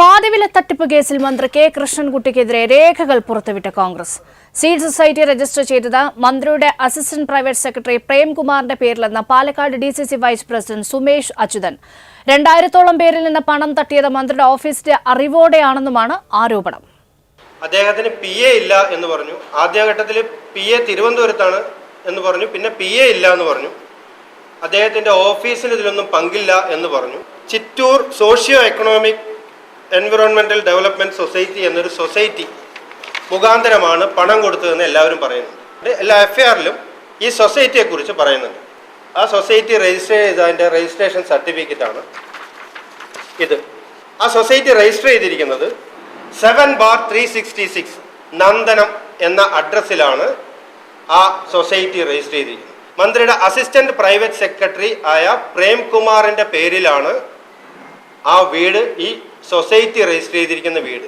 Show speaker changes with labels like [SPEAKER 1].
[SPEAKER 1] പാതിവില തട്ടിപ്പ് കേസിൽ മന്ത്രി കെ കൃഷ്ണൻകുട്ടിക്കെതിരെ രേഖകൾ പുറത്തുവിട്ട കോൺഗ്രസ്. സീഡ് സൊസൈറ്റി രജിസ്റ്റർ ചെയ്തത് മന്ത്രിയുടെ അസിസ്റ്റന്റ് പ്രൈവറ്റ് സെക്രട്ടറി പ്രേംകുമാറിന്റെ പേരിലെന്ന Palakkad D C C vice president Sumesh Achuthan. രണ്ടായിരത്തോളം പേരിൽ നിന്ന് പണം തട്ടിയത് മന്ത്രിയുടെ ഓഫീസിന്റെ അറിവോടെയാണെന്നുമാണ് ആരോപണം.
[SPEAKER 2] അദ്ദേഹത്തിന് പി എ ഇല്ല എന്ന് പറഞ്ഞു. ആദ്യഘട്ടത്തിൽ പി എ തിരുവനന്തപുരത്താണ് എന്ന് പറഞ്ഞു. പിന്നെ പി എ ഇല്ല എന്ന് പറഞ്ഞു. അദ്ദേഹത്തിന്റെ ഓഫീസിന് ഇതിലൊന്നും പങ്കില്ല എന്ന് പറഞ്ഞു. Chittur socio economic environmental development society എന്നൊരു സൊസൈറ്റി മുഖാന്തരമാണ് പണം കൊടുത്തതെന്ന് എല്ലാവരും പറയുന്നുണ്ട് എല്ലാ എഫ് ആറിലും ഈ സൊസൈറ്റിയെക്കുറിച്ച് പറയുന്നുണ്ട്. ആ സൊസൈറ്റി രജിസ്റ്റർ ചെയ്തതിന്റെ രജിസ്ട്രേഷൻ സർട്ടിഫിക്കറ്റാണ് ഇത്. ആ സൊസൈറ്റി രജിസ്റ്റർ ചെയ്തിരിക്കുന്നത് seven bar three sixty six Nandanam എന്ന അഡ്രസ്സിലാണ് ആ സൊസൈറ്റി രജിസ്റ്റർ ചെയ്തിരിക്കുന്നത്. മന്ത്രിയുടെ അസിസ്റ്റന്റ് പ്രൈവറ്റ് സെക്രട്ടറി ആയ പ്രേംകുമാറിന്റെ പേരിലാണ് ആ വീട് ഈ സൊസൈറ്റി രജിസ്റ്റർ ചെയ്തിരിക്കുന്ന വീട്.